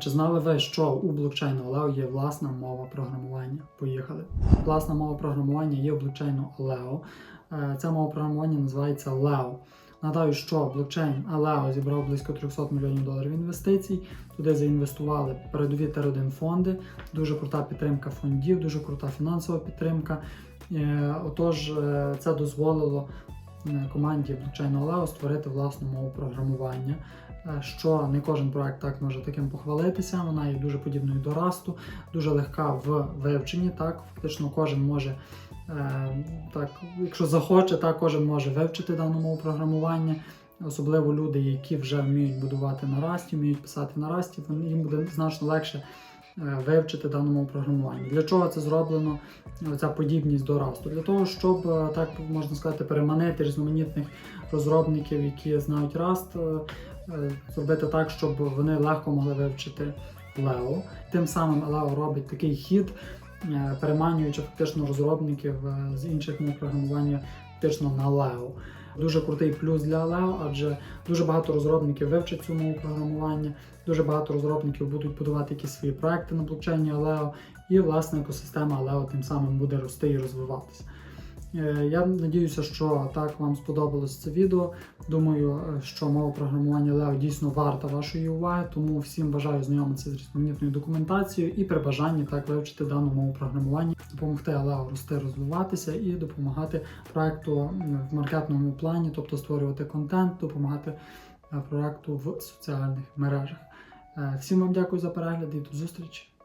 Чи знали ви, що у блокчейну Aleo є власна мова програмування? Поїхали. Власна мова програмування є у блокчейну Aleo. Е, Ця мова програмування називається Leo. Нагадаю, що блокчейн Aleo зібрав близько 300 мільйонів доларів інвестицій. Туди заінвестували передові Тер-1 фонди, дуже крута підтримка фондів, дуже крута фінансова підтримка. Е, Отож, е, це дозволило команді блокчейну Aleo створити власну мову програмування. Е, Що не кожен проект так може таким похвалитися. Вона є дуже подібною до Rust, дуже легка в вивченні. Так, фактично кожен може. Е, Так, якщо захоче, так кожен може вивчити дану мову програмування. Особливо люди, які вже вміють будувати на Rust, вміють писати на вони- їм буде значно легше е, вивчити дану мову програмування. Для чого це зроблено? Ця подібність до Rust? Для того, щоб е, так можна сказати, переманити різноманітних розробників, які знають Rust, е, е, зробити так, щоб вони легко могли вивчити Leo. Тим самим Leo робить такий хід, е, переманюючи фактично розробників е, з інших мов програмування фактично на Leo. Дуже крутий плюс для Leo, адже дуже багато розробників вивчать цю мову програмування, дуже багато розробників будуть будувати якісь свої проекти на блокчейні Leo, і власне екосистема Leo тим самим буде рости і розвиватися. Е, Я надіюся, що так вам сподобалось це відео. Думаю, е, що мова програмування Leo дійсно варта вашої уваги, тому всім бажаю знайомитися з різноманітною документацією і при бажанні так вивчити дану мову програмування, допомогти Aleo рости, розвиватися і допомагати проекту в маркетному плані, тобто створювати контент, допомагати е, проекту в соціальних мережах. Всім вам дякую за перегляд і до зустрічі!